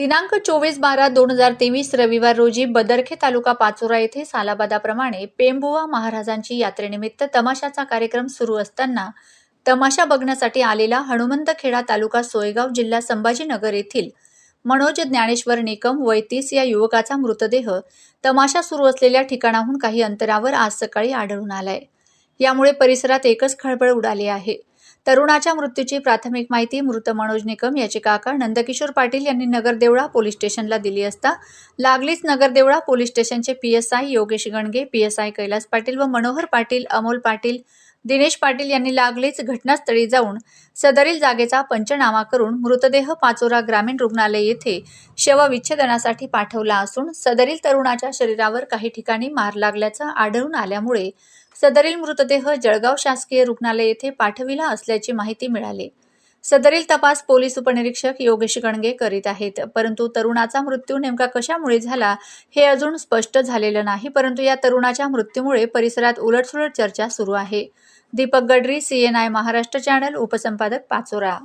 दिनांक चोवीस बारा दोन हजार तेवीस रविवार रोजी बदरखे तालुका पाचोरा येथे सालाबादाप्रमाणे पेंबुवा महाराजांची यात्रेनिमित्त तमाशाचा कार्यक्रम सुरू असताना तमाशा बघण्यासाठी आलेला हनुमंतखेडा तालुका सोयगाव जिल्हा संभाजीनगर येथील मनोज ज्ञानेश्वर निकम वैतीस या युवकाचा मृतदेह तमाशा सुरू असलेल्या ठिकाणाहून काही अंतरावर आज सकाळी आढळून आलाय. यामुळे परिसरात एकच खळबळ उडाली आहे. तरुणाच्या मृत्यूची प्राथमिक माहिती मृत मनोज निकम याचे काका नंदकिशोर पाटील यांनी नगरदेवळा पोलीस स्टेशनला दिली असता. लागलीच नगरदेवळा पोलीस स्टेशनचे P S I Yogesh Ganage P S I Kailas Patil व मनोहर पाटील अमोल पाटील दिनेश पाटील यांनी लागलीच घटनास्थळी जाऊन सदरील जागेचा पंचनामा करून मृतदेह पाचोरा ग्रामीण रुग्णालय येथे शवविच्छेदनासाठी पाठवला असून सदरील तरुणाच्या शरीरावर काही ठिकाणी मार लागल्याचं आढळून आल्यामुळे सदरील मृतदेह जळगाव शासकीय रुग्णालय येथे पाठविला असल्याची माहिती मिळाली. सदरील तपास पोलीस उपनिरीक्षक योगेश गणगे करीत आहेत. परंतु तरुणाचा मृत्यू नेमका कशामुळे झाला हे अजून स्पष्ट झालेलं नाही. परंतु या तरुणाच्या मृत्यूमुळे परिसरात उलटसुलट चर्चा सुरू आहे. दीपक गडरी सीएनआय महाराष्ट्र चॅनल उपसंपादक पाचोरा.